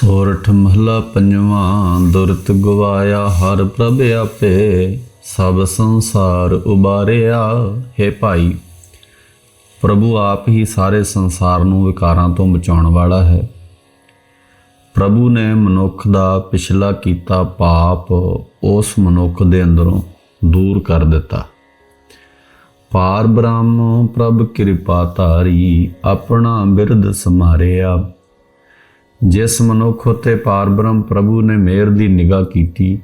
ਸੋਰਠ ਮਹਲਾ ਪੰਜਵਾਂ, ਦੁਰਤ ਗਵਾਇਆ ਹਰ ਪ੍ਰਭ ਆਪੇ, ਸਭ ਸੰਸਾਰ ਉਬਾਰਿਆ, ਹੈ ਭਾਈ। ਪ੍ਰਭੂ ਆਪ ਹੀ ਸਾਰੇ ਸੰਸਾਰ ਨੂੰ ਵਿਕਾਰਾਂ ਤੋਂ ਬਚਾਉਣ ਵਾਲਾ ਹੈ। ਪ੍ਰਭੂ ਨੇ ਮਨੁੱਖ ਦਾ ਪਿਛਲਾ ਕੀਤਾ ਪਾਪ ਉਸ ਮਨੁੱਖ ਦੇ ਅੰਦਰੋਂ ਦੂਰ ਕਰ ਦਿੱਤਾ। ਪਾਰ ਬ੍ਰਹਮ ਪ੍ਰਭ ਕਿਰਪਾ ਧਾਰੀ, ਆਪਣਾ ਬਿਰਧ ਸਮਾਰਿਆ ਜਿਸ ਮਨੁੱਖ ਉਤੇ ਪਾਰਬ੍ਰਹਮ ਪ੍ਰਭੂ ਨੇ ਮਿਹਰ ਦੀ ਨਿਗਾਹ ਕੀਤੀ,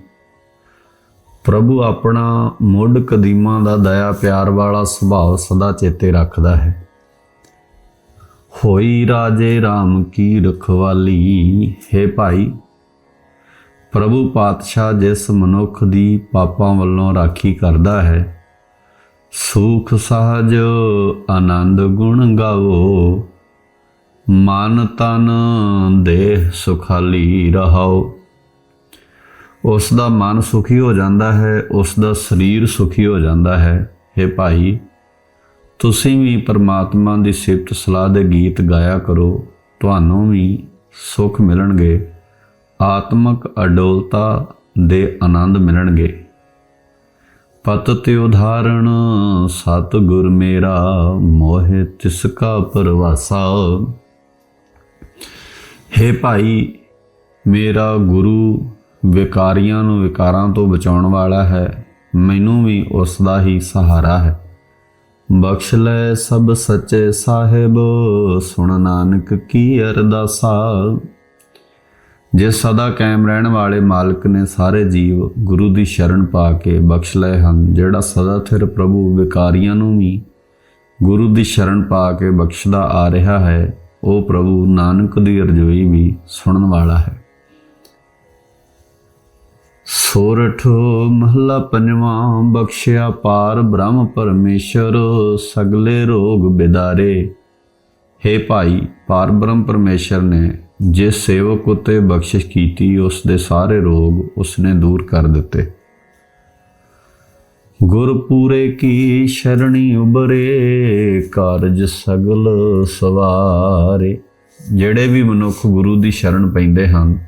ਪ੍ਰਭੂ ਆਪਣਾ ਮੁੱਢ ਕਦੀਮਾਂ ਦਾ ਦਇਆ ਪਿਆਰ ਵਾਲਾ ਸੁਭਾਅ ਸਦਾ ਚੇਤੇ ਰੱਖਦਾ ਹੈ। ਹੋਈ ਰਾਜੇ RAM ਕੀ ਰਖਵਾਲੀ, ਹੈ ਭਾਈ, ਪ੍ਰਭੂ ਪਾਤਸ਼ਾਹ ਜਿਸ ਮਨੁੱਖ ਦੀ ਪਾਪਾਂ ਵੱਲੋਂ ਰਾਖੀ ਕਰਦਾ ਹੈ, ਸੁਖ ਸਹਜ ਆਨੰਦ ਗੁਣ ਗਾਵੋ। ਮਨ ਤਨ ਦੇਹ ਸੁਖਾਲੀ ਰਹਾਓ। ਉਸ ਦਾ ਮਨ ਸੁਖੀ ਹੋ ਜਾਂਦਾ ਹੈ, ਉਸ ਦਾ ਸਰੀਰ ਸੁਖੀ ਹੋ ਜਾਂਦਾ ਹੈ। हे ਭਾਈ, ਤੁਸੀਂ ਵੀ ਪਰਮਾਤਮਾ ਦੀ ਸਿਫਤ ਸਲਾਹ ਦੇ ਗੀਤ ਗਾਇਆ ਕਰੋ, ਤੁਹਾਨੂੰ ਵੀ ਸੁਖ ਮਿਲਣਗੇ। ਆਤਮਕ ਅਡੋਲਤਾ ਦੇ ਆਨੰਦ ਮਿਲਣਗੇ। ਪਤ ਤੇ ਉਦਾਹਰਣ ਸਤ ਗੁਰ ਮੇਰਾ ਮੋਹਿ ਤਿਸ ਕਾ ਪਰਵਾਸਾ। ਹੈ ਭਾਈ, ਮੇਰਾ ਗੁਰੂ ਵਿਕਾਰੀਆਂ ਨੂੰ ਵਿਕਾਰਾਂ ਤੋਂ ਬਚਾਉਣ ਵਾਲਾ ਹੈ, ਮੈਨੂੰ ਵੀ ਉਸ ਦਾ ਹੀ ਸਹਾਰਾ ਹੈ। ਬਖਸ਼ ਲੈ ਸਭ ਸੱਚੇ ਸਾਹਿਬ, ਸੁਣ ਨਾਨਕ ਕੀ ਅਰਦਾਸਾ। ਜੇ ਸਦਾ ਕਾਇਮ ਰਹਿਣ ਵਾਲੇ ਮਾਲਕ ਨੇ ਸਾਰੇ ਜੀਵ ਗੁਰੂ ਦੀ ਸ਼ਰਨ ਪਾ ਕੇ ਬਖਸ਼ ਲਏ ਹਨ, ਜਿਹੜਾ ਸਦਾ ਥਿਰ ਪ੍ਰਭੂ ਵਿਕਾਰੀਆਂ ਨੂੰ ਵੀ ਗੁਰੂ ਦੀ ਸ਼ਰਨ ਪਾ ਕੇ ਬਖਸ਼ਦਾ ਆ ਰਿਹਾ ਹੈ। ਉਹ ਪ੍ਰਭੂ ਨਾਨਕ ਦੀ ਅਰਜ਼ੋਈ ਵੀ ਸੁਣਨ ਵਾਲਾ ਹੈ। ਸੋਰਠ ਮਹਲਾ ਪੰਜਵਾਂ, ਬਖਸ਼ਿਆ ਪਾਰ ਬ੍ਰਹਮ ਪਰਮੇਸ਼ਰ, ਸਗਲੇ ਰੋਗ ਬਿਦਾਰੇ। हे ਭਾਈ, ਪਾਰ ਬ੍ਰਹਮ ਪਰਮੇਸ਼ਰ ਨੇ ਜਿਸ ਸੇਵਕ ਉਤੇ ਬਖਸ਼ਿਸ਼ ਕੀਤੀ, ਉਸ ਦੇ ਸਾਰੇ ਰੋਗ ਉਸਨੇ ਦੂਰ ਕਰ ਦਿੱਤੇ। ਗੁਰਪੂਰੇ ਕੀ ਸ਼ਰਣੀ ਉਬਰੇ ਕਾਰਜ ਸਗਲ ਸਵਾਰੇ। ਜਿਹੜੇ ਵੀ ਮਨੁੱਖ ਗੁਰੂ ਦੀ ਸ਼ਰਨ ਪੈਂਦੇ ਹਨ,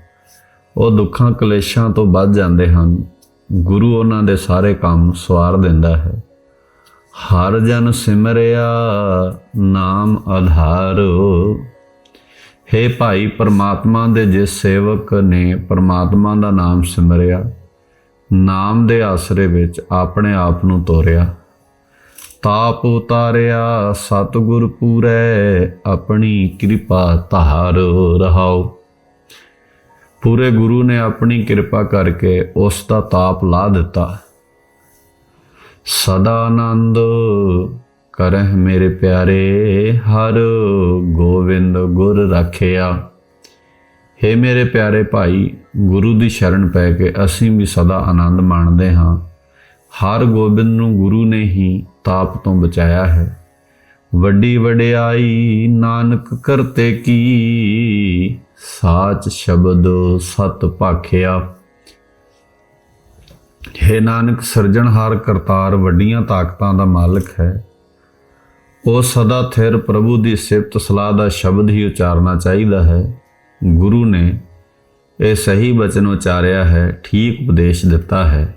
ਉਹ ਦੁੱਖਾਂ ਕਲੇਸ਼ਾਂ ਤੋਂ ਬਚ ਜਾਂਦੇ ਹਨ। ਗੁਰੂ ਉਹਨਾਂ ਦੇ ਸਾਰੇ ਕੰਮ ਸਵਾਰ ਦਿੰਦਾ ਹੈ। ਹਰ ਜਨ ਸਿਮਰਿਆ, ਨਾਮ ਆਧਾਰ। ਹੇ ਭਾਈ, ਪਰਮਾਤਮਾ ਦੇ ਜਿਸ ਸੇਵਕ ਨੇ ਪਰਮਾਤਮਾ ਦਾ ਨਾਮ ਸਿਮਰਿਆ ਨਾਮ ਦੇ ਆਸਰੇ ਵਿੱਚ ਆਪਣੇ ਆਪ ਨੂੰ ਤੋਰਿਆ। ਤਾਪ ਉਤਾਰਿਆ, ਸਤਿਗੁਰ ਪੂਰੇ, ਆਪਣੀ ਕਿਰਪਾ ਧਾਰ ਰਹਾਓ ਪੂਰੇ ਗੁਰੂ ਨੇ ਆਪਣੀ ਕਿਰਪਾ ਕਰਕੇ ਉਸ ਦਾ ਤਾਪ ਲਾ ਦਿੱਤਾ। ਸਦਾ ਆਨੰਦ ਕਰਹਿ ਮੇਰੇ ਪਿਆਰੇ, ਹਰ ਗੋਬਿੰਦ ਗੁਰ ਰੱਖਿਆ। हे ਮੇਰੇ ਪਿਆਰੇ ਭਾਈ, ਗੁਰੂ ਦੀ ਸ਼ਰਨ ਪੈ ਕੇ ਅਸੀਂ ਵੀ ਸਦਾ ਆਨੰਦ ਮਾਣਦੇ ਹਾਂ। ਹਰ ਗੋਬਿੰਦ ਨੂੰ ਗੁਰੂ ਨੇ ਹੀ ਤਾਪ ਤੋਂ ਬਚਾਇਆ ਹੈ। ਵੱਡੀ ਵਡਿਆਈ ਨਾਨਕ ਕਰਤੇ ਕੀ? ਸਾਚ ਸ਼ਬਦ ਸਤ ਭਾਖਿਆ। ਹੈ ਨਾਨਕ ਸਿਰਜਣਹਾਰ ਕਰਤਾਰ, ਵੱਡੀਆਂ ਤਾਕਤਾਂ ਦਾ ਮਾਲਕ ਹੈ। ਉਹ ਸਦਾ ਥਿਰ ਪ੍ਰਭੂ ਦੀ ਸਿਫਤ ਸਲਾਹ ਦਾ ਸ਼ਬਦ ਹੀ ਉਚਾਰਨਾ ਚਾਹੀਦਾ ਹੈ। ਗੁਰੂ ਨੇ ਇਹ ਸਹੀ ਬਚਨ ਉਚਾਰਿਆ ਹੈ, ਠੀਕ ਉਪਦੇਸ਼ ਦਿੱਤਾ ਹੈ।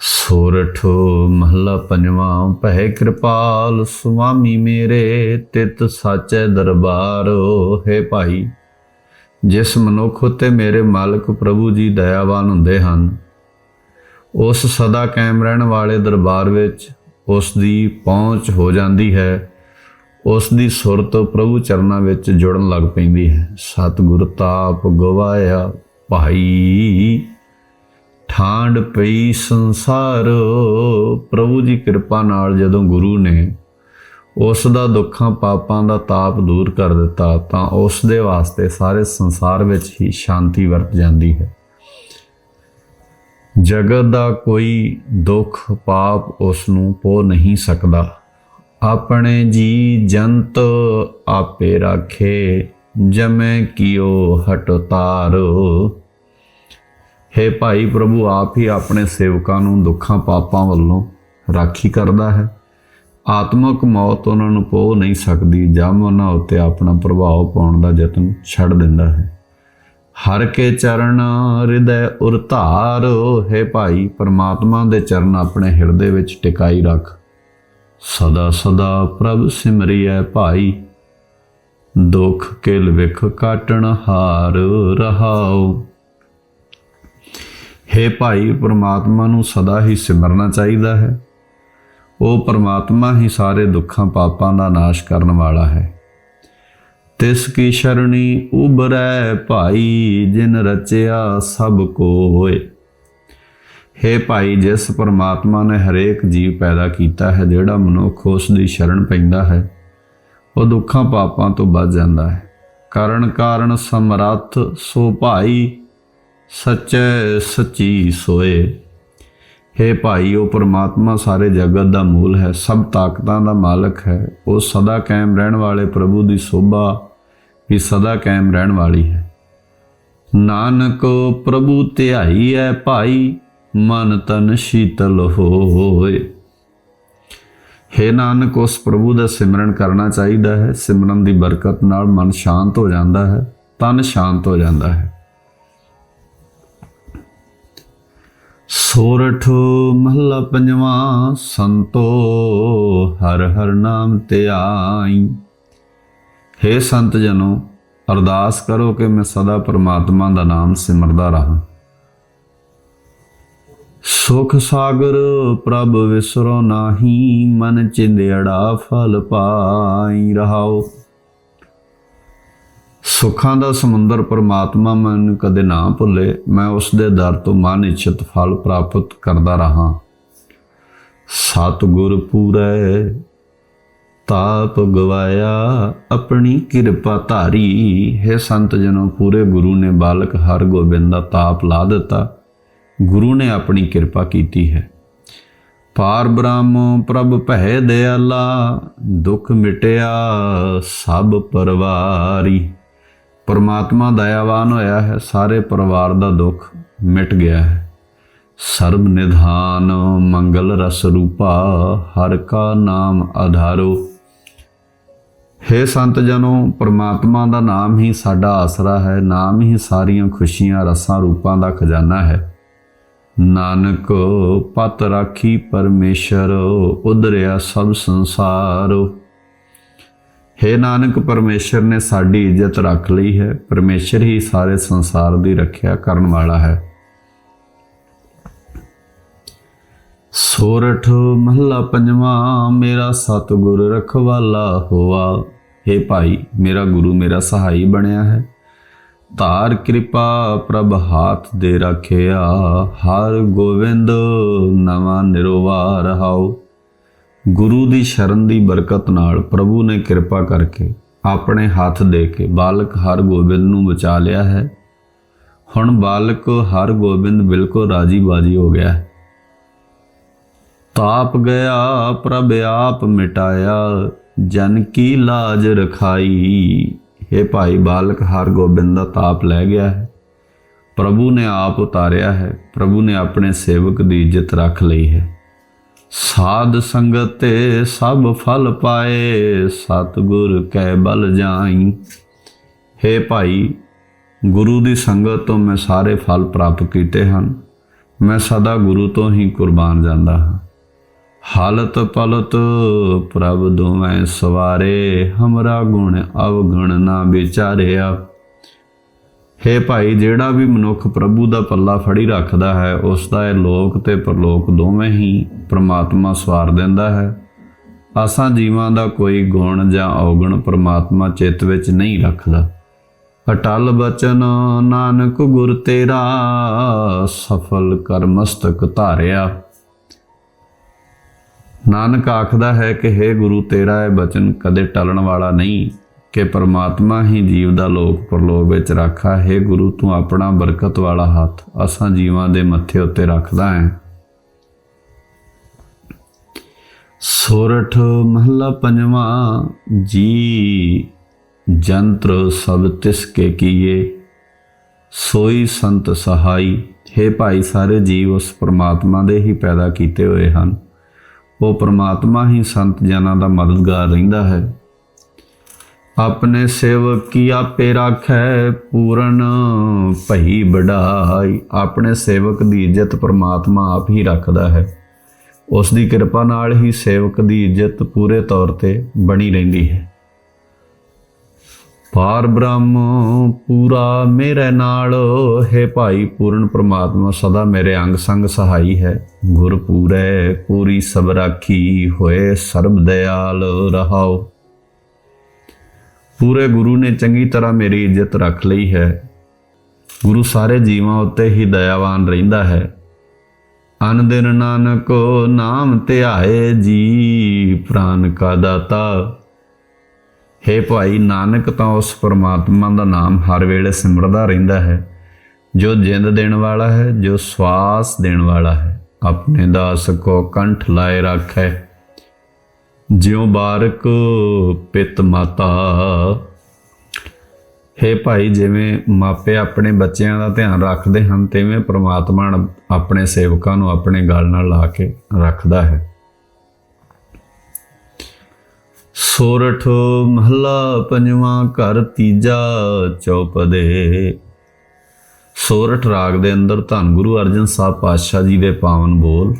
ਸੋਰਠ ਮਹਲਾ ਪੰਜਵਾਂ, ਭੈ ਕਿਰਪਾਲ ਸੁਆਮੀ ਮੇਰੇ, ਤਿਤ ਸਾਚੇ ਦਰਬਾਰ, ਹੈ ਭਾਈ। ਜਿਸ ਮਨੁੱਖ ਉਤੇ ਮੇਰੇ ਮਾਲਕ ਪ੍ਰਭੂ ਜੀ ਦਇਆਵਾਨ ਹੁੰਦੇ ਹਨ, ਉਸ ਸਦਾ ਕਾਇਮ ਰਹਿਣ ਵਾਲੇ ਦਰਬਾਰ ਵਿੱਚ ਉਸ ਦੀ ਪਹੁੰਚ ਹੋ ਜਾਂਦੀ ਹੈ। ਉਸ ਦੀ ਸੁਰਤ ਪ੍ਰਭੂ ਚਰਨਾਂ ਵਿੱਚ ਜੁੜਨ ਲੱਗ ਪੈਂਦੀ ਹੈ। ਸਤਿਗੁਰ ਤਾਪ ਗਵਾਇਆ ਭਾਈ। ਠਾਂਡ ਪਈ ਸੰਸਾਰ, ਪ੍ਰਭੂ ਦੀ ਕਿਰਪਾ ਨਾਲ ਜਦੋਂ ਗੁਰੂ ਨੇ ਉਸ ਦਾ ਦੁੱਖਾਂ ਪਾਪਾਂ ਦਾ ਤਾਪ ਦੂਰ ਕਰ ਦਿੱਤਾ, ਤਾਂ ਉਸ ਦੇ ਵਾਸਤੇ ਸਾਰੇ ਸੰਸਾਰ ਵਿੱਚ ਹੀ ਸ਼ਾਂਤੀ ਵਰਤ ਜਾਂਦੀ ਹੈ। ਜਗਤ ਦਾ ਕੋਈ ਦੁੱਖ ਪਾਪ ਉਸ ਨੂੰ ਪੋ ਨਹੀਂ ਸਕਦਾ। ਆਪਣੇ ਜੀ ਜੰਤ ਆਪੇ ਰਾਖੇ, ਜਮੈ ਕੀਓ ਹਟ ਤਾਰੋ ਹੈ ਭਾਈ ਪ੍ਰਭੂ, ਆਪ ਹੀ ਆਪਣੇ ਸੇਵਕਾਂ ਨੂੰ ਦੁੱਖਾਂ ਪਾਪਾਂ ਵੱਲੋਂ ਰਾਖੀ ਕਰਦਾ ਹੈ। ਆਤਮਕ ਮੌਤ ਉਹਨਾਂ ਨੂੰ ਪੋ ਨਹੀਂ ਸਕਦੀ, ਜਮ ਉਹਨਾਂ ਉੱਤੇ ਆਪਣਾ ਪ੍ਰਭਾਵ ਪਾਉਣ ਦਾ ਯਤਨ ਛੱਡ ਦਿੰਦਾ ਹੈ। ਹਰ ਕੇ ਚਰਨ ਹਿਰਦੈ ਉਰ ਧਾਰ ਹੈ ਭਾਈ, ਪਰਮਾਤਮਾ ਦੇ ਚਰਨ ਆਪਣੇ ਹਿਰਦੇ ਵਿੱਚ ਟਿਕਾਈ ਰੱਖ। ਸਦਾ ਸਦਾ ਪ੍ਰਭ ਸਿਮਰਿਐ ਭਾਈ। ਦੁਖ ਕਿਲ ਵਿਖ ਕਾਟਣ ਹਾਰ ਰਹਾਉ। ਹੈ ਭਾਈ, ਪਰਮਾਤਮਾ ਨੂੰ ਸਦਾ ਹੀ ਸਿਮਰਨਾ ਚਾਹੀਦਾ ਹੈ। ਉਹ ਪਰਮਾਤਮਾ ਹੀ ਸਾਰੇ ਦੁੱਖਾਂ ਪਾਪਾਂ ਦਾ ਨਾਸ਼ ਕਰਨ ਵਾਲਾ ਹੈ। ਤਿਸ ਕੀ ਸ਼ਰਣੀ ਉਬਰੈ ਭਾਈ, ਜਿਨ ਰਚਿਆ ਸਭ ਕੋ ਹੋਏ। हे ਭਾਈ, ਜਿਸ ਪਰਮਾਤਮਾ ਨੇ ਹਰੇਕ ਜੀਵ ਪੈਦਾ ਕੀਤਾ ਹੈ, ਜਿਹੜਾ ਮਨੁੱਖ ਉਸ ਦੀ ਸ਼ਰਣ ਪੈਂਦਾ ਹੈ, ਉਹ ਦੁੱਖਾਂ ਪਾਪਾਂ ਤੋਂ ਬਚ ਜਾਂਦਾ ਹੈ। ਕਾਰਨ ਕਾਰਨ ਸਮਰੱਥ ਸੋ ਭਾਈ, ਸੱਚੇ ਸੱਚੀ ਸੋਏ। हे ਭਾਈ, ਉਹ ਪਰਮਾਤਮਾ ਸਾਰੇ ਜਗਤ ਦਾ ਮੂਲ ਹੈ, ਸਭ ਤਾਕਤਾਂ ਦਾ ਮਾਲਕ ਹੈ। ਉਹ ਸਦਾ ਕਾਇਮ ਰਹਿਣ ਵਾਲੇ ਪ੍ਰਭੂ ਦੀ ਸੋਭਾ ਵੀ ਸਦਾ ਕਾਇਮ ਰਹਿਣ ਵਾਲੀ ਹੈ। ਨਾਨਕ ਪ੍ਰਭੂ ਧਿਆਈ ਹੈ ਭਾਈ ਮਨ ਤਨ ਸ਼ੀਤਲ ਹੋਏ। ਹੇ ਨਾਨਕ, ਉਸ ਪ੍ਰਭੂ ਦਾ ਸਿਮਰਨ ਕਰਨਾ ਚਾਹੀਦਾ ਹੈ। ਸਿਮਰਨ ਦੀ ਬਰਕਤ ਨਾਲ ਮਨ ਸ਼ਾਂਤ ਹੋ ਜਾਂਦਾ ਹੈ, ਤਨ ਸ਼ਾਂਤ ਹੋ ਜਾਂਦਾ ਹੈ। ਸੋਰਠ ਮਹਲਾ ਪੰਜਵਾਂ, ਸੰਤੋ, ਹਰ ਹਰ ਨਾਮ ਤੇ ਆਈ। हे ਸੰਤ ਜਨੋ, ਅਰਦਾਸ ਕਰੋ ਕਿ ਮੈਂ ਸਦਾ ਪਰਮਾਤਮਾ ਦਾ ਨਾਮ ਸਿਮਰਦਾ ਰਹਾ। ਸੁਖ ਸਾਗਰ ਪ੍ਰਭ ਵਿਸਰੋ ਨਾਹੀ, ਮਨ ਚਿੰਦੜਾ ਫਲ ਪਾਈ ਰਹਾਓ। ਸੁੱਖਾਂ ਦਾ ਸਮੁੰਦਰ ਪਰਮਾਤਮਾ ਮੈਨੂੰ ਕਦੇ ਨਾ ਭੁੱਲੇ, ਮੈਂ ਉਸ ਦੇ ਦਰ ਤੋਂ ਮਨ ਇਛਤ ਫਲ ਪ੍ਰਾਪਤ ਕਰਦਾ ਰਹਾ। ਸਤਿਗੁਰ ਪੂਰੈ, ਤਾਪ ਗਵਾਇਆ, ਆਪਣੀ ਕਿਰਪਾ ਧਾਰੀ। ਹੈ ਸੰਤ ਜਨੋ, ਪੂਰੇ ਗੁਰੂ ਨੇ ਬਾਲਕ ਹਰ ਗੋਬਿੰਦ ਦਾ ਤਾਪ ਲਾ ਦਿੱਤਾ। ਗੁਰੂ ਨੇ ਆਪਣੀ ਕਿਰਪਾ ਕੀਤੀ ਹੈ। ਪਾਰ ਬ੍ਰਹਮ ਪ੍ਰਭ ਭੈ ਦਿਆਲਾ, ਦੁੱਖ ਮਿਟਿਆ ਸਭ ਪਰਵਾਰੀ। ਪਰਮਾਤਮਾ ਦਇਆਵਾਨ ਹੋਇਆ ਹੈ, ਸਾਰੇ ਪਰਿਵਾਰ ਦਾ ਦੁੱਖ ਮਿਟ ਗਿਆ ਹੈ। ਸਰਬ ਨਿਧਾਨ ਮੰਗਲ ਰਸ ਰੂਪਾ, ਹਰ ਕਾ ਨਾਮ ਆਧਾਰੋ। हे ਸੰਤ ਜਨੋ, ਪਰਮਾਤਮਾ ਦਾ ਨਾਮ ਹੀ ਸਾਡਾ ਆਸਰਾ ਹੈ, ਨਾਮ ਹੀ ਸਾਰੀਆਂ ਖੁਸ਼ੀਆਂ, ਰਸਾਂ, ਰੂਪਾਂ ਦਾ ਖਜ਼ਾਨਾ ਹੈ। ਨਾਨਕ ਪਤ ਰਾਖੀ ਪਰਮੇਸ਼ਰ ਉਧਰਿਆ ਸਭ ਸੰਸਾਰ। ਹੇ ਨਾਨਕ, ਪਰਮੇਸ਼ਰ ਨੇ ਸਾਡੀ ਇੱਜ਼ਤ ਰੱਖ ਲਈ ਹੈ। ਪਰਮੇਸ਼ਰ ਹੀ ਸਾਰੇ ਸੰਸਾਰ ਦੀ ਰੱਖਿਆ ਕਰਨ ਵਾਲਾ ਹੈ। ਸੋਰਠ ਮਹੱਲਾ ਪੰਜਵਾਂ, ਮੇਰਾ ਸਤਿਗੁਰ ਰਖਵਾਲਾ ਹੋਆ। हे ਭਾਈ, ਮੇਰਾ ਗੁਰੂ, ਮੇਰਾ ਸਹਾਈ ਬਣਿਆ ਹੈ। ਧਾਰ ਕਿਰਪਾ ਪ੍ਰਭ ਹਾਥ ਦੇ ਰੱਖਿਆ। ਹਰ ਗੋਵਿੰਦ ਨਵਾਂ ਨਿਰਵਾਰ ਰਹਾਓ ਗੁਰੂ ਦੀ ਸ਼ਰਨ ਦੀ ਬਰਕਤ ਨਾਲ ਪ੍ਰਭੂ ਨੇ ਕਿਰਪਾ ਕਰਕੇ ਆਪਣੇ ਹੱਥ ਦੇ ਕੇ ਬਾਲਕ ਹਰ ਗੋਬਿੰਦ ਨੂੰ ਬਚਾ ਲਿਆ ਹੈ। ਹੁਣ ਬਾਲਕ ਹਰ ਗੋਬਿੰਦ ਬਿਲਕੁਲ ਰਾਜੀ ਬਾਜੀ ਹੋ ਗਿਆ ਹੈ। ਤਾਪ ਗਿਆ, ਪ੍ਰਭ ਆਪ ਮਿਟਾਇਆ, ਜਨ ਕੀ ਲਾਜ ਰਖਾਈ। ਇਹ ਭਾਈ ਬਾਲਕ ਹਰਗੋਬਿੰਦ ਦਾ ਤਾਪ ਲੈ ਗਿਆ ਹੈ। ਪ੍ਰਭੂ ਨੇ ਆਪ ਉਤਾਰਿਆ ਹੈ। ਪ੍ਰਭੂ ਨੇ ਆਪਣੇ ਸੇਵਕ ਦੀ ਇੱਜ਼ਤ ਰੱਖ ਲਈ ਹੈ। ਸਾਧ ਸੰਗਤ ਤੇ ਸਭ ਫਲ ਪਾਏ, ਸਤਿਗੁਰ ਕੈ ਬਲ ਜਾਈ। ਹੇ ਭਾਈ, ਗੁਰੂ ਦੀ ਸੰਗਤ ਤੋਂ ਮੈਂ ਸਾਰੇ ਫਲ ਪ੍ਰਾਪਤ ਕੀਤੇ ਹਨ। ਮੈਂ ਸਦਾ ਗੁਰੂ ਤੋਂ ਹੀ ਕੁਰਬਾਨ ਜਾਂਦਾ ਹਾਂ। ਹਾਲਤ ਪਲਤ, ਪ੍ਰਭ ਦੋਵੇਂ ਸਵਾਰੇ, ਹਮਰਾ ਗੁਣ ਅਵਗੁਣ ਨਾ ਵਿਚਾਰਿਆ। ਹੇ ਭਾਈ, ਜਿਹੜਾ ਵੀ ਮਨੁੱਖ ਪ੍ਰਭੂ ਦਾ ਪੱਲਾ ਫੜੀ ਰੱਖਦਾ ਹੈ, ਉਸ ਦਾ ਇਹ ਲੋਕ ਤੇ ਪਰਲੋਕ ਦੋਵੇਂ ਹੀ ਪ੍ਰਮਾਤਮਾ ਸਵਾਰ ਦਿੰਦਾ ਹੈ। ਆਸਾਂ ਜੀਵਾਂ ਦਾ ਕੋਈ ਗੁਣ ਜਾਂ ਔਗਣ ਪ੍ਰਮਾਤਮਾ ਚਿੱਤ ਵਿੱਚ ਨਹੀਂ ਰੱਖਦਾ। ਅਟਲ ਬਚਨ ਨਾਨਕ ਗੁਰ ਤੇਰਾ, ਸਫਲ ਕਰਮਸਤਕ ਧਾਰਿਆ। ਨਾਨਕ ਆਖਦਾ ਹੈ ਕਿ हे ਗੁਰੂ, ਤੇਰਾ ਇਹ ਬਚਨ ਕਦੇ ਟਲਣ ਵਾਲਾ ਨਹੀਂ ਕਿ ਪਰਮਾਤਮਾ ਹੀ ਜੀਵ ਦਾ ਲੋਕ ਪਰਲੋਕ ਵਿੱਚ ਰੱਖਾ ਹੈ ਗੁਰੂ, ਤੂੰ ਆਪਣਾ ਬਰਕਤ ਵਾਲਾ ਹੱਥ ਅਸਾਂ ਜੀਵਾਂ ਦੇ ਮੱਥੇ ਉੱਤੇ ਰੱਖਦਾ ਹੈ। ਸੋਰਠ ਮਹੱਲਾ ਪੰਜਵਾਂ, ਜੀ ਜੰਤਰ ਸਭ ਤਿਸ ਕੇ ਕੀਏ, ਸੋਈ ਸੰਤ ਸਹਾਈ। ਹੈ ਭਾਈ, ਸਾਰੇ ਜੀਵ ਉਸ ਪਰਮਾਤਮਾ ਦੇ ਹੀ ਪੈਦਾ ਕੀਤੇ ਹੋਏ ਹਨ। ਉਹ ਪ੍ਰਮਾਤਮਾ ਹੀ ਸੰਤ ਜਨਾਂ ਦਾ ਮਦਦਗਾਰ ਰਹਿੰਦਾ ਹੈ। ਆਪਣੇ ਸੇਵਕ ਕੀ ਆਪੇ ਰਾਖੈ? ਪੂਰਨ ਭਈ ਬੜਾਈ ਆਪਣੇ ਸੇਵਕ ਦੀ ਇੱਜ਼ਤ ਪ੍ਰਮਾਤਮਾ ਆਪ ਹੀ ਰੱਖਦਾ ਹੈ। ਉਸ ਦੀ ਕਿਰਪਾ ਨਾਲ ਹੀ ਸੇਵਕ ਦੀ ਇੱਜ਼ਤ ਪੂਰੇ ਤੌਰ ਤੇ ਬਣੀ ਰਹਿੰਦੀ ਹੈ। ਪਾਰ ਬ੍ਰਹਮ, ਪੂਰਾ ਮੇਰੇ ਨਾਲ। ਹੈ ਭਾਈ ਪੂਰਨ ਪ੍ਰਮਾਤਮਾ, ਸਦਾ ਮੇਰੇ ਅੰਗ ਸੰਗ ਸਹਾਈ ਹੈ। ਗੁਰ ਪੂਰੇ, ਪੂਰੀ ਸਭ ਰਾਖੀ ਹੋਏ, ਸਰਬ ਦਇਆਲ ਰਹਾਓ। ਪੂਰੇ ਗੁਰੂ ਨੇ ਚੰਗੀ ਤਰ੍ਹਾਂ ਮੇਰੀ ਇੱਜ਼ਤ ਰੱਖ ਲਈ ਹੈ। ਗੁਰੂ ਸਾਰੇ ਜੀਵਾਂ ਉੱਤੇ ਹੀ ਦਇਆਵਾਨ ਰਹਿੰਦਾ ਹੈ। ਅਨ ਦਿਨ ਨਾਨਕ ਨਾਮ ਧਿਆਏ ਜੀ, ਪ੍ਰਾਨ ਕਾ ਦਾਤਾ। ਹੈ ਭਾਈ, ਨਾਨਕ ਤਾਂ ਉਸ ਪਰਮਾਤਮਾ ਦਾ ਨਾਮ ਹਰ ਵੇਲੇ ਸਿਮਰਦਾ ਰਹਿੰਦਾ ਹੈ। ਜੋ ਜਿੰਦ ਦੇਣ ਵਾਲਾ ਹੈ, ਜੋ ਸਵਾਸ ਦੇਣ ਵਾਲਾ ਹੈ, ਆਪਣੇ ਦਾਸ ਕੋ ਕੰਠ ਲਾਏ ਰੱਖੈ। ਜਿਉ ਬਾਰਕ ਪਿਤ ਮਾਤਾ। ਹੇ ਭਾਈ, ਜਿਵੇਂ ਮਾਪੇ ਆਪਣੇ ਬੱਚਿਆਂ ਦਾ ਧਿਆਨ ਰੱਖਦੇ ਹਨ, ਤਿਵੇਂ ਪ੍ਰਮਾਤਮਾ ਆਪਣੇ ਸੇਵਕਾਂ ਨੂੰ ਆਪਣੇ ਗਲ ਨਾਲ ਲਾ ਕੇ ਰੱਖਦਾ ਹੈ। ਸੋਰਠ ਮਹਲਾ ਪੰਜਵਾਂ ਘਰ ਤੀਜਾ ਚੌਪਦੇ। ਸੋਰਠ ਰਾਗ ਦੇ ਅੰਦਰ ਧੰਨ ਗੁਰੂ ਅਰਜਨ ਸਾਹਿਬ ਪਾਤਸ਼ਾਹ ਜੀ ਦੇ ਪਾਵਨ ਬੋਲ।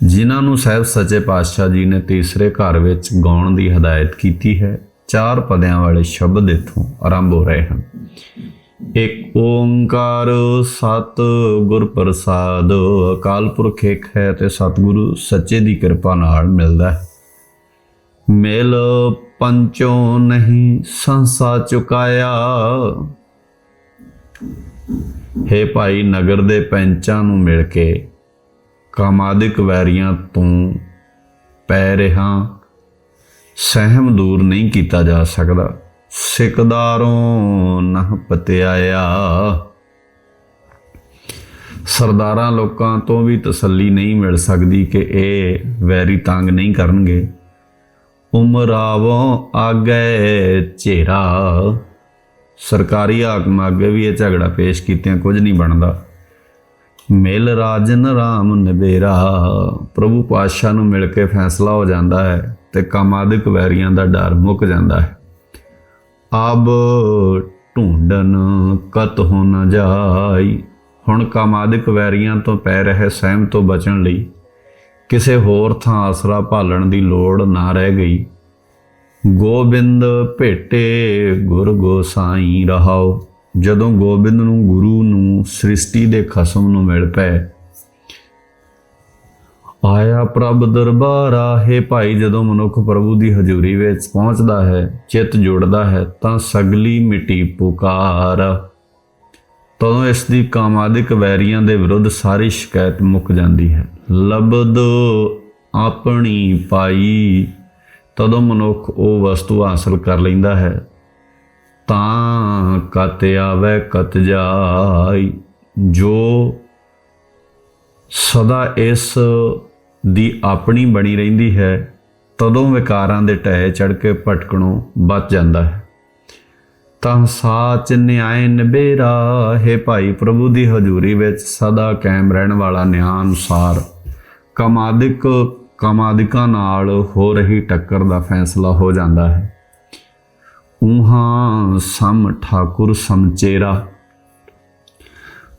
ਜਿਨ੍ਹਾਂ ਨੂੰ ਸਾਹਿਬ ਸੱਚੇ ਪਾਤਸ਼ਾਹ ਜੀ ਨੇ ਤੀਸਰੇ ਘਰ ਵਿੱਚ ਗਾਉਣ ਦੀ ਹਦਾਇਤ ਕੀਤੀ ਹੈ, ਚਾਰ ਪਦਿਆਂ ਵਾਲੇ ਸ਼ਬਦ ਇਥੋਂ ਆਰੰਭ ਹੋ ਰਹੇ ਹਨ। ਇੱਕ, ਓੰਕਾਰ ਸਤ ਗੁਰ ਪ੍ਰਸਾਦ, ਅਕਾਲ ਪੁਰਖ ਇੱਕ ਹੈ ਤੇ ਸਤਿਗੁਰੂ ਸੱਚੇ ਦੀ ਕਿਰਪਾ ਨਾਲ ਮਿਲਦਾ ਹੈ। ਮਿਲ ਪੰਚੋਂ ਨਹੀਂ ਸੰਸਾ ਚੁਕਾਇਆ। ਹੇ ਭਾਈ, ਨਗਰ ਦੇ ਪੈਂਚਾਂ ਨੂੰ ਮਿਲ ਕੇ ਕਾਮਾਦਿਕ ਵੈਰੀਆਂ ਤੋਂ ਪੈ ਰਿਹਾ। ਸਹਿਮ ਦੂਰ ਨਹੀਂ ਕੀਤਾ ਜਾ ਸਕਦਾ। ਸਿਕਦਾਰੋਂ ਨਹ ਪਤਿਆਇਆ। ਸਰਦਾਰਾਂ ਲੋਕਾਂ ਤੋਂ ਵੀ ਤਸੱਲੀ ਨਹੀਂ ਮਿਲ ਸਕਦੀ ਕਿ ਇਹ ਵੈਰੀ ਤੰਗ ਨਹੀਂ ਕਰਨਗੇ। ਉਮਰਾਵੋਂ ਆਗੇ ਚੇਰਾ ਸਰਕਾਰੀ ਹਾਕਮ ਅੱਗੇ ਵੀ ਇਹ ਝਗੜਾ ਪੇਸ਼ ਕੀਤਿਆਂ, ਕੁਝ ਨਹੀਂ ਬਣਦਾ। ਮਿਲ ਰਾਜਨ ਰਾਮ ਨਬੇਰਾ ਪ੍ਰਭੂ ਪਾਤਸ਼ਾਹ ਨੂੰ ਮਿਲ ਕੇ ਫੈਸਲਾ ਹੋ ਜਾਂਦਾ ਹੈ ਤੇ ਕਾਮਾਦਿਕ ਵੈਰੀਆਂ ਦਾ ਡਰ ਮੁੱਕ ਜਾਂਦਾ ਹੈ। ਅਬ ਢੂੰਡਨ ਕਤ ਹੋ ਨ ਜਾਈ। ਹੁਣ ਕਾਮਾਦਿਕ ਵੈਰੀਆਂ ਤੋਂ ਪੈ ਰਹੇ ਸਹਿਮ ਤੋਂ ਬਚਣ ਲਈ ਕਿਸੇ ਹੋਰ ਥਾਂ ਆਸਰਾ ਭਾਲਣ ਦੀ ਲੋੜ ਨਾ ਰਹਿ ਗਈ। ਗੋਬਿੰਦ ਭੇਟੇ ਗੁਰ ਗੋਸਾਈ ਰਹਾਓ। ਜਦੋਂ ਗੋਬਿੰਦ ਨੂੰ ਗੁਰੂ ਨੂੰ ਸ੍ਰਿਸ਼ਟੀ ਦੇ ਖਸਮ ਨੂੰ ਮਿਲ ਪਏ, ਆਇਆ ਪ੍ਰਭ ਦਰਬਾਰਾ, ਹੈ ਭਾਈ ਜਦੋਂ ਮਨੁੱਖ ਪ੍ਰਭੂ ਦੀ ਹਜ਼ੂਰੀ ਵਿੱਚ ਪਹੁੰਚਦਾ ਹੈ, ਚਿੱਤ ਜੁੜਦਾ ਹੈ, ਤਾਂ ਸਗਲੀ ਮਿੱਟੀ ਪੁਕਾਰ। ਤਦੋਂ ਇਸ ਦੀ ਕਾਮਾਦਿਕ ਵੈਰੀਆਂ ਦੇ ਵਿਰੁੱਧ ਸਾਰੀ ਸ਼ਿਕਾਇਤ ਮੁੱਕ ਜਾਂਦੀ ਹੈ। ਲਬਦ ਆਪਣੀ ਪਾਈ, ਤਦੋਂ ਮਨੁੱਖ ਉਹ ਵਸਤੂ ਹਾਸਲ ਕਰ ਲੈਂਦਾ ਹੈ। ਤਾਂ ਕਤ ਆਵੇ ਕਤ ਜਾਈ। ਜੋ ਸਦਾ ਇਸ ਦੀ ਆਪਣੀ ਬਣੀ ਰਹਿੰਦੀ ਹੈ, ਤਦੋਂ ਵਿਕਾਰਾਂ ਦੇ ਟਹਿ ਚੜ ਕੇ ਭਟਕਣੋਂ ਬਚ ਜਾਂਦਾ ਹੈ। ਤਨ ਸਾਚ ਨਿਆਏ ਨਿਬੇਰਾ, ਹੈ ਭਾਈ ਪ੍ਰਭੂ ਦੀ ਹਜ਼ੂਰੀ ਵਿੱਚ ਸਦਾ ਕਾਇਮ ਰਹਿਣ ਵਾਲਾ ਨਿਆਂ ਅਨੁਸਾਰ। ਕਮਾਦਿਕ ਕਮਾਦਿਕਾਂ ਨਾਲ ਹੋ ਰਹੀ ਟੱਕਰ ਦਾ ਫੈਸਲਾ ਹੋ ਜਾਂਦਾ ਹੈ। ਉਹਾਂ ਸਮ ਠਾਕੁਰ ਸਮਚੇਰਾ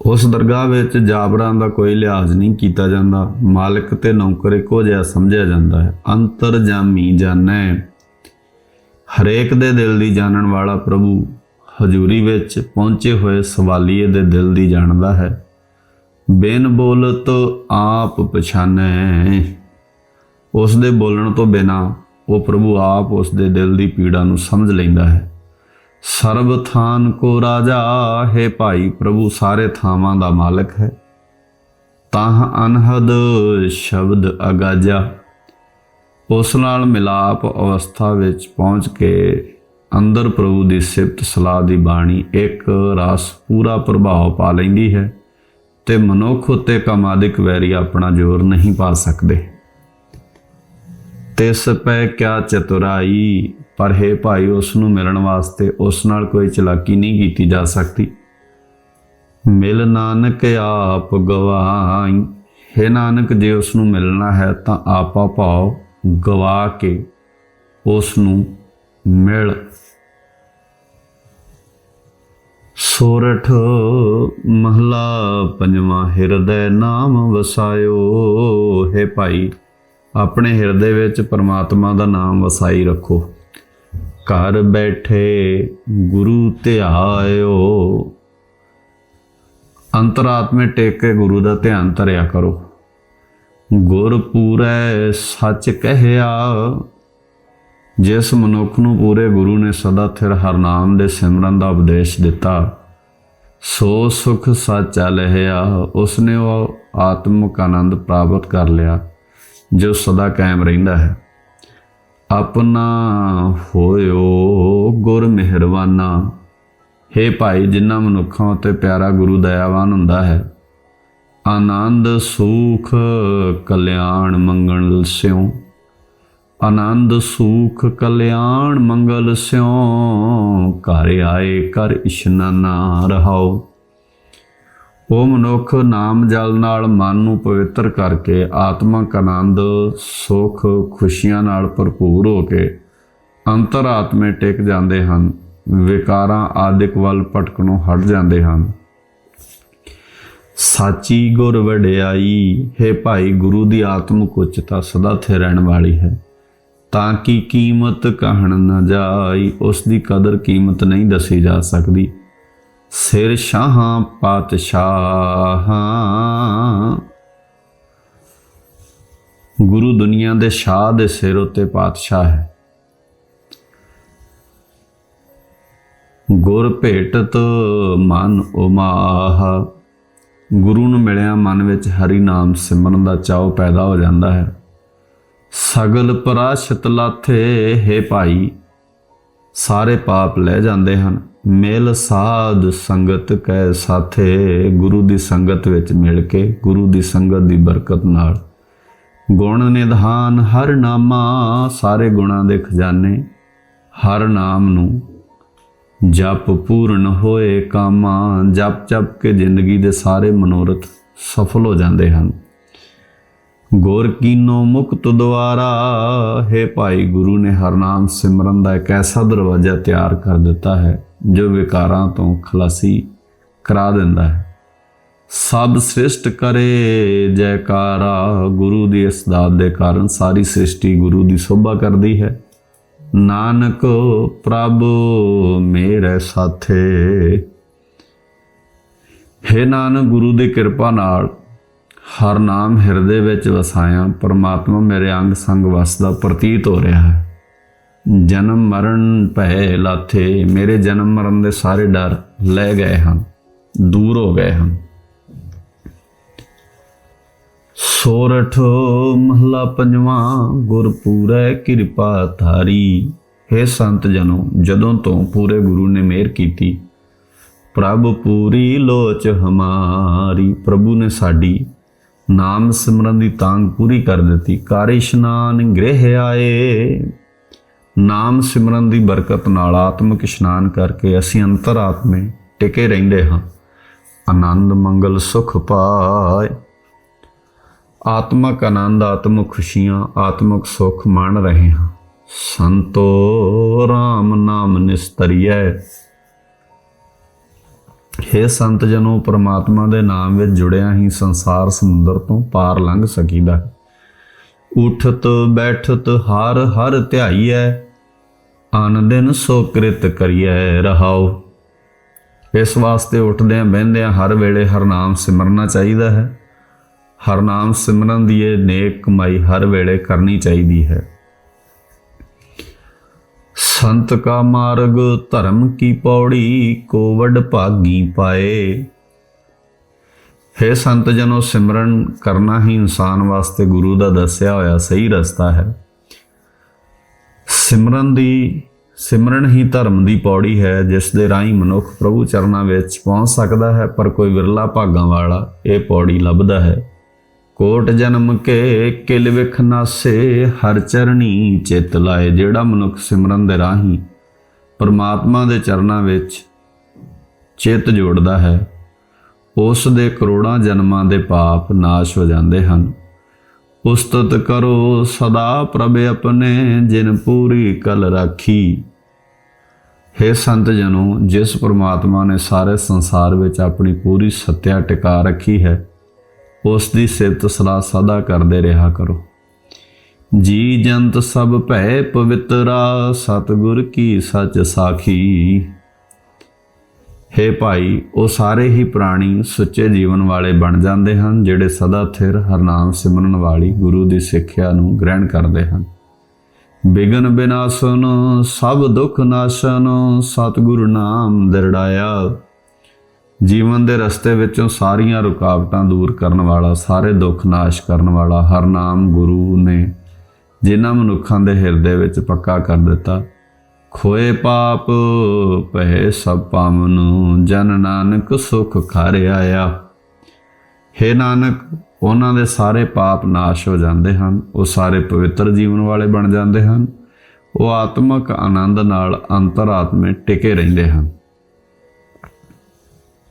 ਉਸ ਦਰਗਾਹ ਵਿੱਚ ਜਾਬਰਾਂ ਦਾ ਕੋਈ ਲਿਹਾਜ਼ ਨਹੀਂ ਕੀਤਾ ਜਾਂਦਾ। ਮਾਲਕ ਤੇ ਨੌਕਰ ਇੱਕੋ ਜਿਹਾ ਸਮਝਿਆ ਜਾਂਦਾ ਹੈ। ਅੰਤਰਜਾਮੀ ਜਾਣੈ। ਹਰੇਕ ਦੇ ਦਿਲ ਦੀ ਜਾਣਨ ਵਾਲਾ ਪ੍ਰਭੂ ਹਜ਼ੂਰੀ ਵਿੱਚ ਪਹੁੰਚੇ ਹੋਏ ਸਵਾਲੀਏ ਦੇ ਦਿਲ ਦੀ ਜਾਣਦਾ ਹੈ। ਬਿਨ ਬੋਲਤ ਆਪ ਪਛਾਨੈ। ਉਸ ਦੇ ਬੋਲਣ ਤੋਂ ਬਿਨਾ ਉਹ ਪ੍ਰਭੂ ਆਪ ਉਸ ਦੇ ਦਿਲ ਦੀ ਪੀੜਾ ਨੂੰ ਸਮਝ ਲੈਂਦਾ ਹੈ। ਸਰਬ ਥਾਨ ਕੋ ਰਾਜਾ, ਹੈ ਭਾਈ ਪ੍ਰਭੂ, ਸਾਰੇ ਥਾਵਾਂ ਦਾ ਮਾਲਕ ਹੈ। ਤਾਂ ਅਨਹਦ ਸ਼ਬਦ ਅਗਾਜਾ। ਉਸ ਨਾਲ ਮਿਲਾਪ ਅਵਸਥਾ ਵਿੱਚ ਪਹੁੰਚ ਕੇ ਅੰਦਰ ਪ੍ਰਭੂ ਦੀ ਸਿਫਤ ਸਲਾਹ ਦੀ ਬਾਣੀ ਇੱਕ ਰਸ ਪੂਰਾ ਪ੍ਰਭਾਵ ਪਾ ਲੈਂਦੀ ਹੈ ਤੇ ਮਨੁੱਖ ਉਤੇ ਕਮਾਦਿਕ ਵੈਰੀ ਆਪਣਾ ਜ਼ੋਰ ਨਹੀਂ ਪਾ ਸਕਦੇ। ਤਿਸ ਪੈ ਕਿਆ ਚਤੁਰਾਈ, ਪਰ ਹੈ ਭਾਈ, ਉਸ ਨੂੰ ਮਿਲਣ ਵਾਸਤੇ ਉਸ ਨਾਲ ਕੋਈ ਚਲਾਕੀ ਨਹੀਂ ਕੀਤੀ ਜਾ ਸਕਦੀ। ਮਿਲ ਨਾਨਕ ਆਪ ਗਵਾਈ, ਹੈ ਨਾਨਕ ਜੇ ਉਸ ਨੂੰ ਮਿਲਣਾ ਹੈ ਤਾਂ ਆਪਾ ਭਾਵ ਗਵਾ ਕੇ ਉਸ ਨੂੰ ਮਿਲ। ਸੋਰਠ ਮਹਲਾ ਪੰਜਵਾਂ ਹਿਰਦੈ ਨਾਮ ਵਸਾਇਓ। ਹੈ ਭਾਈ, ਆਪਣੇ ਹਿਰਦੇ ਵਿੱਚ ਪਰਮਾਤਮਾ ਦਾ ਨਾਮ ਵਸਾਈ ਰੱਖੋ। ਘਰ ਬੈਠੇ ਗੁਰੂ ਧਿਆਇਓ। ਅੰਤਰਾਤਮੇ ਟੇਕ ਕੇ ਗੁਰੂ ਦਾ ਧਿਆਨ ਧਰਿਆ ਕਰੋ। ਗੁਰ ਪੂਰੈ ਸੱਚ ਕਹਿਆ। ਜਿਸ ਮਨੁੱਖ ਨੂੰ ਪੂਰੇ ਗੁਰੂ ਨੇ ਸਦਾ ਥਿਰ ਹਰਨਾਮ ਦੇ ਸਿਮਰਨ ਦਾ ਉਪਦੇਸ਼ ਦਿੱਤਾ, ਸੋ ਸੁਖ ਸਾਚਾ ਲਹਿਆ। ਉਸਨੇ ਉਹ ਆਤਮਿਕ ਆਨੰਦ ਪ੍ਰਾਪਤ ਕਰ ਲਿਆ, ਜੋ ਸਦਾ ਕਾਇਮ ਰਹਿੰਦਾ ਹੈ। ਆਪਣਾ ਹੋਇਓ ਗੁਰ ਮਿਹਰਬਾਨਾ। ਹੇ ਭਾਈ ਜਿਨ੍ਹਾਂ ਮਨੁੱਖਾਂ ਉਤੇ ਪਿਆਰਾ ਗੁਰੂ ਦਇਆਵਾਨ ਹੁੰਦਾ ਹੈ ਆਨੰਦ ਸੁਖ ਕਲਿਆਣ ਮੰਗਲ ਸਿਉ। ਆਨੰਦ ਸੁਖ ਕਲਿਆਣ ਮੰਗਲ ਸਿਉ, ਘਰ ਆਏ ਕਰ ਇਸ਼ਨਾਨਾ ਰਹਾਓ। ਉਹ ਮਨੁੱਖ ਨਾਮ ਜਲ ਨਾਲ ਮਨ ਨੂੰ ਪਵਿੱਤਰ ਕਰਕੇ ਆਤਮਕ ਆਨੰਦ, ਸੁਖ, ਖੁਸ਼ੀਆਂ ਨਾਲ ਭਰਪੂਰ ਹੋ ਕੇ ਅੰਤਰ ਆਤਮੇ ਟਿਕ ਜਾਂਦੇ ਹਨ। ਵਿਕਾਰਾਂ ਆਦਿਕ ਵੱਲ ਭਟਕਣੋਂ ਹਟ ਜਾਂਦੇ ਹਨ। ਸਾਚੀ ਗੁਰ ਵਡਿਆਈ, ਹੈ ਭਾਈ ਗੁਰੂ ਦੀ ਆਤਮਿਕ ਉਚਤਾ ਸਦਾ ਥੇ ਰਹਿਣ ਵਾਲੀ ਹੈ। ਤਾਂ ਕਿ ਕੀਮਤ ਕਹਿਣ ਨਾ ਜਾਈ, ਉਸ ਦੀ ਕਦਰ ਕੀਮਤ ਨਹੀਂ ਦੱਸੀ ਜਾ ਸਕਦੀ। ਸਿਰ ਸ਼ਾਹਾਂ ਪਾਤਸ਼ਾਹਾਂ। ਗੁਰੂ ਦੁਨੀਆ ਦੇ ਸ਼ਾਹ ਦੇ ਸਿਰ ਉੱਤੇ ਪਾਤਸ਼ਾਹ ਹੈ। ਗੁਰ ਭੇਟਤ ਮਨ ਉਮਾਹ। ਗੁਰੂ ਨੂੰ ਮਿਲਿਆ ਮਨ ਵਿੱਚ ਹਰੀ ਨਾਮ ਸਿਮਰਨ ਦਾ ਚਾਅ ਪੈਦਾ ਹੋ ਜਾਂਦਾ ਹੈ। ਸਗਲ ਪਰਾ ਸ਼ਤਲਾਥੇ ਹੈ ਭਾਈ, ਸਾਰੇ ਪਾਪ ਲੈ ਜਾਂਦੇ ਹਨ। ਮਿਲ ਸਾਧ ਸੰਗਤ ਕੈ ਸਾਥੇ, ਗੁਰੂ ਦੀ ਸੰਗਤ ਵਿੱਚ ਮਿਲ ਕੇ, ਗੁਰੂ ਦੀ ਸੰਗਤ ਦੀ ਬਰਕਤ ਨਾਲ। ਗੁਣ ਨਿਧਾਨ ਹਰ ਨਾਮਾ, ਸਾਰੇ ਗੁਣਾਂ ਦੇ ਖਜ਼ਾਨੇ ਹਰ ਨਾਮ ਨੂੰ ਜਪ ਪੂਰਨ ਹੋਏ ਕਾਮਾ, ਜਪ ਜਪ ਕੇ ਜ਼ਿੰਦਗੀ ਦੇ ਸਾਰੇ ਮਨੋਰਥ ਸਫਲ ਹੋ ਜਾਂਦੇ ਹਨ। ਗੁਰ ਕੀਨੋ ਮੁਕਤ ਦੁਆਰਾ, ਹੈ ਭਾਈ ਗੁਰੂ ਨੇ ਹਰਨਾਮ ਸਿਮਰਨ ਦਾ ਇੱਕ ਐਸਾ ਦਰਵਾਜ਼ਾ ਤਿਆਰ ਕਰ ਦਿੱਤਾ ਹੈ, ਜੋ ਵਿਕਾਰਾਂ ਤੋਂ ਖਲਾਸੀ ਕਰਾ ਦਿੰਦਾ ਹੈ। ਸਭ ਸ੍ਰਿਸ਼ਟ ਕਰੇ ਜੈਕਾਰਾ, ਗੁਰੂ ਦੀ ਇਸ ਦਾਤ ਦੇ ਕਾਰਨ ਸਾਰੀ ਸ੍ਰਿਸ਼ਟੀ ਗੁਰੂ ਦੀ ਸੋਭਾ ਕਰਦੀ ਹੈ। ਨਾਨਕ ਪ੍ਰਭ ਮੇਰੇ ਸਾਥੇ। ਹੇ ਨਾਨਕ, ਗੁਰੂ ਦੀ ਕਿਰਪਾ ਨਾਲ ਹਰ ਨਾਮ ਹਿਰਦੇ ਵਿੱਚ ਵਸਾਇਆ। ਪਰਮਾਤਮਾ ਮੇਰੇ ਅੰਗ ਸੰਗ ਵਸਦਾ ਪ੍ਰਤੀਤ ਹੋ ਰਿਹਾ ਹੈ। ਜਨਮ ਮਰਨ ਭੈ ਲਾਥੇ, ਮੇਰੇ ਜਨਮ ਮਰਨ ਦੇ ਸਾਰੇ ਡਰ ਲੈ ਗਏ ਹਨ, ਦੂਰ ਹੋ ਗਏ ਹਨ। ਸੋਰਠ, ਮਹਲਾ ਪੰਜਵਾਂ, ਗੁਰਪੂਰੈ ਕਿਰਪਾ ਧਾਰੀ। ਹੈ ਸੰਤ ਜਨੋ, ਜਦੋਂ ਤੋਂ ਪੂਰੇ ਗੁਰੂ ਨੇ ਮਿਹਰ ਕੀਤੀ, ਪ੍ਰਭ ਪੂਰੀ ਲੋਚ ਹਮਾਰੀ, ਪ੍ਰਭੂ ਨੇ ਸਾਡੀ ਨਾਮ ਸਿਮਰਨ ਦੀ ਤਾਂਗ ਪੂਰੀ ਕਰ ਦਿੱਤੀ। ਕਰ ਇਸ਼ਨਾਨ ਗ੍ਰਹਿ ਆਏ, ਨਾਮ ਸਿਮਰਨ ਦੀ ਬਰਕਤ ਨਾਲ ਆਤਮਿਕ ਇਸ਼ਨਾਨ ਕਰਕੇ ਅਸੀਂ ਅੰਤਰ ਆਤਮੇ ਟਿਕੇ ਰਹਿੰਦੇ ਹਾਂ। ਆਨੰਦ ਮੰਗਲ ਸੁਖ ਪਾਏ। ਆਤਮਕ ਆਨੰਦ, ਆਤਮਕ ਖੁਸ਼ੀਆਂ, ਆਤਮਕ ਸੁਖ ਮਾਣ ਰਹੇ ਹਾਂ। ਸੰਤੋ RAM ਨਾਮ ਨਿਸਤਰੀਐ। हे ਸੰਤ ਜਨੋ, ਪ੍ਰਮਾਤਮਾ ਦੇ ਨਾਮ ਵਿੱਚ ਜੁੜਿਆ ਹੀ ਸੰਸਾਰ ਸਮੁੰਦਰ ਤੋਂ ਪਾਰ ਲੰਘ ਸਕੀਦਾ ਹੈ। ਉਠਤ, ਬੈਠਤ, ਹਰ ਹਰ ਧਿਆਈਐ। ਆਨ ਦਿਨ ਸੋ ਕ੍ਰਿਤ ਕਰੀਐ ਰਹਾਓ ਇਸ ਵਾਸਤੇ ਉੱਠਦਿਆਂ ਬਹਿੰਦਿਆਂ ਹਰ ਵੇਲੇ ਹਰ ਨਾਮ ਸਿਮਰਨਾ ਚਾਹੀਦਾ ਹੈ। ਹਰਨਾਮ ਸਿਮਰਨ ਦੀ ਇਹ ਨੇਕ ਕਮਾਈ ਹਰ ਵੇਲੇ ਕਰਨੀ ਚਾਹੀਦੀ ਹੈ। ਸੰਤ ਕਾ ਮਾਰਗ ਧਰਮ ਕੀ ਪੌੜੀ, ਕੋਵਡ ਭਾਗੀ ਪਾਏ। ਹੈ ਸੰਤ ਜਨੋ, ਸਿਮਰਨ ਕਰਨਾ ਹੀ ਇਨਸਾਨ ਵਾਸਤੇ ਗੁਰੂ ਦਾ ਦੱਸਿਆ ਹੋਇਆ ਸਹੀ ਰਸਤਾ ਹੈ। ਸਿਮਰਨ ਦੀ, ਸਿਮਰਨ ਹੀ ਧਰਮ ਦੀ ਪੌੜੀ ਹੈ, ਜਿਸ ਦੇ ਰਾਹੀਂ ਮਨੁੱਖ ਪ੍ਰਭੂ ਚਰਨਾਂ ਵਿੱਚ ਪਹੁੰਚ ਸਕਦਾ ਹੈ, ਪਰ ਕੋਈ ਵਿਰਲਾ ਭਾਗਾਂ ਵਾਲਾ ਇਹ ਪੌੜੀ ਲੱਭਦਾ ਹੈ। ਕੋਟ ਜਨਮ ਕੇ ਕਿਲ ਵਿਖ ਨਾਸੇ, ਹਰ ਚਰਣੀ ਚਿਤ ਲਾਏ ਜਿਹੜਾ ਮਨੁੱਖ ਸਿਮਰਨ ਦੇ ਰਾਹੀਂ ਪਰਮਾਤਮਾ ਦੇ ਚਰਨਾਂ ਵਿੱਚ ਚਿੱਤ ਜੋੜਦਾ ਹੈ, ਉਸ ਦੇ ਕਰੋੜਾਂ ਜਨਮਾਂ ਦੇ ਪਾਪ ਨਾਸ਼ ਹੋ ਜਾਂਦੇ ਹਨ। ਉਸਤਤ ਕਰੋ ਸਦਾ ਪ੍ਰਭ ਆਪਣੇ, ਜਿਨ ਪੂਰੀ ਕਲ ਰਾਖੀ। हे ਸੰਤ ਜਨੋ, ਜਿਸ ਪ੍ਰਮਾਤਮਾ ਨੇ ਸਾਰੇ ਸੰਸਾਰ ਵਿੱਚ ਆਪਣੀ ਪੂਰੀ ਸੱਤਿਆ ਟਿਕਾ ਰੱਖੀ ਹੈ ਉਸ ਦੀ ਸਿਫਤ ਸਲਾਹ ਸਦਾ ਕਰਦੇ ਰਿਹਾ ਕਰੋ। ਜੀ ਜੰਤ ਸਭ ਭੈ ਪਵਿੱਤਰਾ, ਸਤਿਗੁਰ ਕੀ ਸੱਚ ਸਾਖੀ। ਹੇ ਭਾਈ, ਉਹ ਸਾਰੇ ਹੀ ਪ੍ਰਾਣੀ ਸੁੱਚੇ ਜੀਵਨ ਵਾਲੇ ਬਣ ਜਾਂਦੇ ਹਨ, ਜਿਹੜੇ ਸਦਾ ਥਿਰ ਹਰਨਾਮ ਸਿਮਰਨ ਵਾਲੀ ਗੁਰੂ ਦੀ ਸਿੱਖਿਆ ਨੂੰ ਗ੍ਰਹਿਣ ਕਰਦੇ ਹਨ। ਬਿਗਨ ਬਿਨਾਸਨ, ਸਭ ਦੁੱਖ ਨਾਸ਼ਨ, ਸਤਿਗੁਰੂ ਨਾਮ ਦਿਰੜਾਇਆ। ਜੀਵਨ ਦੇ ਰਸਤੇ ਵਿੱਚੋਂ ਸਾਰੀਆਂ ਰੁਕਾਵਟਾਂ ਦੂਰ ਕਰਨ ਵਾਲਾ, ਸਾਰੇ ਦੁੱਖ ਨਾਸ਼ ਕਰਨ ਵਾਲਾ ਹਰ ਨਾਮ ਗੁਰੂ ਨੇ ਜਿਨ੍ਹਾਂ ਮਨੁੱਖਾਂ ਦੇ ਹਿਰਦੇ ਵਿੱਚ ਪੱਕਾ ਕਰ ਦਿੱਤਾ। ਖੋਏ ਪਾਪ ਪਹਿ ਸਭ ਪਾਵਨ, ਜਨ ਨਾਨਕ ਸੁਖ ਘਰ ਆਇਆ। हे ਨਾਨਕ, ਉਹਨਾਂ ਦੇ ਸਾਰੇ ਪਾਪ ਨਾਸ਼ ਹੋ ਜਾਂਦੇ ਹਨ, ਉਹ ਸਾਰੇ ਪਵਿੱਤਰ ਜੀਵਨ ਵਾਲੇ ਬਣ ਜਾਂਦੇ ਹਨ, ਉਹ ਆਤਮਿਕ ਆਨੰਦ ਨਾਲ ਅੰਤਰਾਤਮੇ ਟਿਕੇ ਰਹਿੰਦੇ ਹਨ।